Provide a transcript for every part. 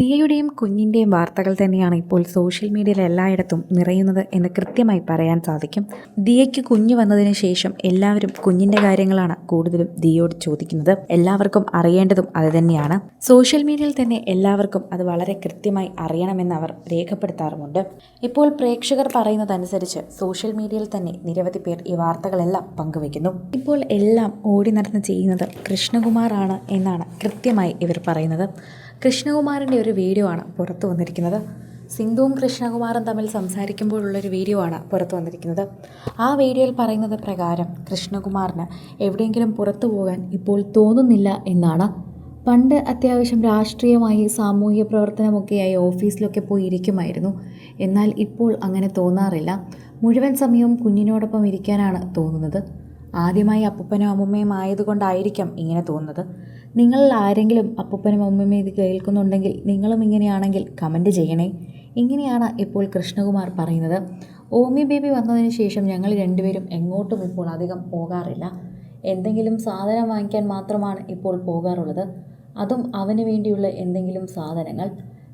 ദിയയുടെയും കുഞ്ഞിന്റെയും വാർത്തകൾ തന്നെയാണ് ഇപ്പോൾ സോഷ്യൽ മീഡിയയിൽ എല്ലായിടത്തും നിറയുന്നത് എന്ന് കൃത്യമായി പറയാൻ സാധിക്കും. ദിയയ്ക്ക് കുഞ്ഞു വന്നതിന് ശേഷം എല്ലാവരും കുഞ്ഞിന്റെ കാര്യങ്ങളാണ് കൂടുതലും ദിയയോട് ചോദിക്കുന്നത്. എല്ലാവർക്കും അറിയേണ്ടതും അത് തന്നെയാണ്. സോഷ്യൽ മീഡിയയിൽ തന്നെ എല്ലാവർക്കും അത് വളരെ കൃത്യമായി അറിയണമെന്ന് അവർ രേഖപ്പെടുത്താറുമുണ്ട്. ഇപ്പോൾ പ്രേക്ഷകർ പറയുന്നതനുസരിച്ച് സോഷ്യൽ മീഡിയയിൽ തന്നെ നിരവധി പേർ ഈ വാർത്തകളെല്ലാം പങ്കുവയ്ക്കുന്നു. ഇപ്പോൾ എല്ലാം ഓടി നടന്ന് ചെയ്യുന്നത് കൃഷ്ണകുമാറാണ് എന്നാണ് കൃത്യമായി ഇവർ പറയുന്നത്. കൃഷ്ണകുമാറിന്റെ ഒരു വീഡിയോ ആണ് പുറത്തു വന്നിരിക്കുന്നത്. സിന്ധുവും കൃഷ്ണകുമാറും തമ്മിൽ സംസാരിക്കുമ്പോഴുള്ളൊരു വീഡിയോ ആണ് പുറത്തു വന്നിരിക്കുന്നത്. ആ വീഡിയോയിൽ പറയുന്നത് പ്രകാരം കൃഷ്ണകുമാറിന് എവിടെയെങ്കിലും പുറത്തു പോകാൻ ഇപ്പോൾ തോന്നുന്നില്ല എന്നാണ്. പണ്ട് അത്യാവശ്യം രാഷ്ട്രീയമായി സാമൂഹ്യ പ്രവർത്തനമൊക്കെയായി ഓഫീസിലൊക്കെ പോയി ഇരിക്കുമായിരുന്നു എന്നാൽ ഇപ്പോൾ അങ്ങനെ തോന്നാറില്ല. മുഴുവൻ സമയവും കുഞ്ഞിനോടൊപ്പം ഇരിക്കാനാണ് തോന്നുന്നത്. ആദ്യമായി അപ്പൂപ്പനും അമ്മൂമ്മയും ആയതുകൊണ്ടായിരിക്കാം ഇങ്ങനെ തോന്നുന്നത്. നിങ്ങളിൽ ആരെങ്കിലും അപ്പൂപ്പനും അമ്മയും ഇത് കേൾക്കുന്നുണ്ടെങ്കിൽ നിങ്ങളും ഇങ്ങനെയാണെങ്കിൽ കമന്റ് ചെയ്യണേ. ഇങ്ങനെയാണ് ഇപ്പോൾ കൃഷ്ണകുമാർ പറയുന്നത്. ഓമി ബേബി വന്നതിന് ശേഷം ഞങ്ങൾ രണ്ടുപേരും എങ്ങോട്ടും ഇപ്പോൾ അധികം പോകാറില്ല. എന്തെങ്കിലും സാധനം വാങ്ങിക്കാൻ മാത്രമാണ് ഇപ്പോൾ പോകാറുള്ളത്. അതും അവന് വേണ്ടിയുള്ള എന്തെങ്കിലും സാധനങ്ങൾ.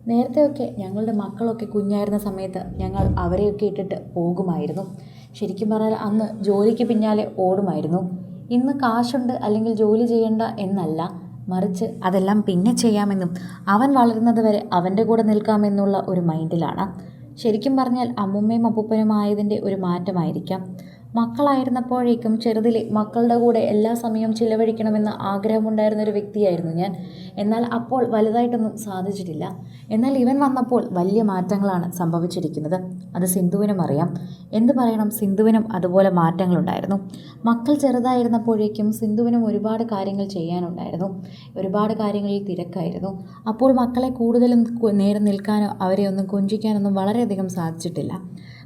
നേരത്തെയൊക്കെ ഞങ്ങളുടെ മക്കളൊക്കെ കുഞ്ഞായിരുന്ന സമയത്ത് ഞങ്ങൾ അവരെയൊക്കെ ഇട്ടിട്ട് പോകുമായിരുന്നു. ശരിക്കും പറഞ്ഞാൽ അന്ന് ജോലിക്ക് പിന്നാലെ ഓടുമായിരുന്നു. ഇന്ന് കാശുണ്ട് അല്ലെങ്കിൽ ജോലി ചെയ്യേണ്ട എന്നല്ല. മറിച്ച് അതെല്ലാം പിന്നെ ചെയ്യാമെന്നും അവൻ വളരുന്നത് വരെ അവന്റെ കൂടെ നിൽക്കാമെന്നുള്ള ഒരു മൈൻഡിലാണ്. ശരിക്കും പറഞ്ഞാൽ അമ്മുമ്മയും അപ്പൂപ്പനും ആയതിന്റെ ഒരു മാറ്റമായിരിക്കാം. മക്കളായിരുന്നപ്പോഴേക്കും ചെറുതിലെ മക്കളുടെ കൂടെ എല്ലാ സമയവും ചിലവഴിക്കണമെന്ന് ആഗ്രഹമുണ്ടായിരുന്നൊരു വ്യക്തിയായിരുന്നു ഞാൻ. എന്നാൽ അപ്പോൾ വലുതായിട്ടൊന്നും സാധിച്ചിട്ടില്ല. എന്നാൽ ഇവൻ വന്നപ്പോൾ വലിയ മാറ്റങ്ങളാണ് സംഭവിച്ചിരിക്കുന്നത്. അത് സിന്ധുവിനും അറിയാം. എന്ത് പറയണം? സിന്ധുവിനും അതുപോലെ മാറ്റങ്ങളുണ്ടായിരുന്നു. മക്കൾ ചെറുതായിരുന്നപ്പോഴേക്കും സിന്ധുവിനും ഒരുപാട് കാര്യങ്ങൾ ചെയ്യാനുണ്ടായിരുന്നു. ഒരുപാട് കാര്യങ്ങളിൽ തിരക്കായിരുന്നു. അപ്പോൾ മക്കളെ കൂടുതലും നേരം നിൽക്കാനോ അവരെ ഒന്നും കൊഞ്ചിക്കാനൊന്നും വളരെയധികം സാധിച്ചിട്ടില്ല.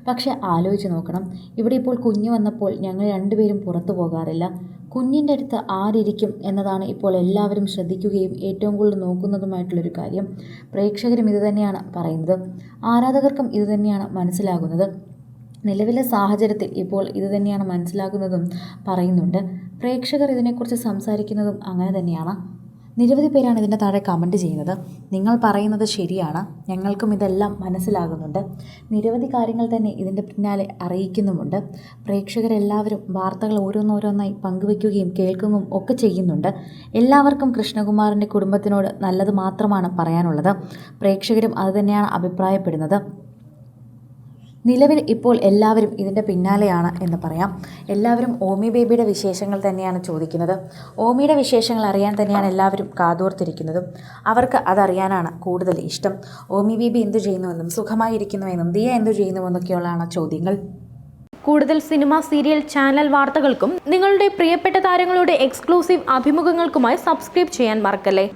പക്ഷെ ആലോചിച്ച് നോക്കണം. ഇവിടെ ഇപ്പോൾ കുഞ്ഞ് വന്നപ്പോൾ ഞങ്ങൾ രണ്ടുപേരും പുറത്തു പോകാറില്ല. കുഞ്ഞിന്റെ അടുത്ത് ആരിയ്ക്കും എന്നതാണ് ഇപ്പോൾ എല്ലാവരും ശ്രദ്ധിക്കുകയും ഏറ്റവും കൂടുതൽ നോക്കുന്നതുമായിട്ടുള്ളൊരു കാര്യം. പ്രേക്ഷകരും ഇത് തന്നെയാണ് പറയുന്നത്. ആരാധകർക്കും ഇതുതന്നെയാണ് മനസ്സിലാകുന്നത്. നിലവിലെ സാഹചര്യത്തിൽ ഇപ്പോൾ ഇതുതന്നെയാണ് മനസ്സിലാകുന്നതും പറയുന്നുണ്ട്. പ്രേക്ഷകർ ഇതിനെക്കുറിച്ച് സംസാരിക്കുന്നതും അങ്ങനെ തന്നെയാണ്. നിരവധി പേരാണ് ഇതിന്റെ താഴെ കമന്റ് ചെയ്യുന്നത്. നിങ്ങൾ പറയുന്നത് ശരിയാണ്. ഞങ്ങൾക്കും ഇതെല്ലാം മനസ്സിലാകുന്നുണ്ട്. നിരവധി കാര്യങ്ങൾ തന്നെ ഇതിന്റെ പിന്നാലെ അറിയിക്കുന്നുമുണ്ട്. പ്രേക്ഷകരെല്ലാവരും വാർത്തകൾ ഓരോന്നോരോന്നായി പങ്കുവയ്ക്കുകയും കേൾക്കുകയും ഒക്കെ ചെയ്യുന്നുണ്ട്. എല്ലാവർക്കും കൃഷ്ണകുമാറിന്റെ കുടുംബത്തിനോട് നല്ലത് മാത്രമാണ് പറയാനുള്ളത്. പ്രേക്ഷകരും അതുതന്നെയാണ് അഭിപ്രായപ്പെടുന്നത്. നിലവിൽ ഇപ്പോൾ എല്ലാവരും ഇതിന്റെ പിന്നാലെയാണ് എന്ന് പറയാം. എല്ലാവരും ഓമി ബേബിയുടെ വിശേഷങ്ങൾ തന്നെയാണ് ചോദിക്കുന്നത്. ഓമിയുടെ വിശേഷങ്ങൾ അറിയാൻ തന്നെയാണ് എല്ലാവരും കാതോർത്തിരിക്കുന്നതും. അവർക്ക് അതറിയാനാണ് കൂടുതൽ ഇഷ്ടം. ഓമി ബേബി എന്തു ചെയ്യുന്നുവെന്നും സുഖമായിരിക്കുന്നുവെന്നും ദിയ എന്തു ചെയ്യുന്നുവെന്നൊക്കെയുള്ളതാണ് ചോദ്യങ്ങൾ. കൂടുതൽ സിനിമ സീരിയൽ ചാനൽ വാർത്തകൾക്കും നിങ്ങളുടെ പ്രിയപ്പെട്ട താരങ്ങളുടെ എക്സ്ക്ലൂസീവ് അഭിമുഖങ്ങൾക്കുമായി സബ്സ്ക്രൈബ് ചെയ്യാൻ മറക്കല്ലേ?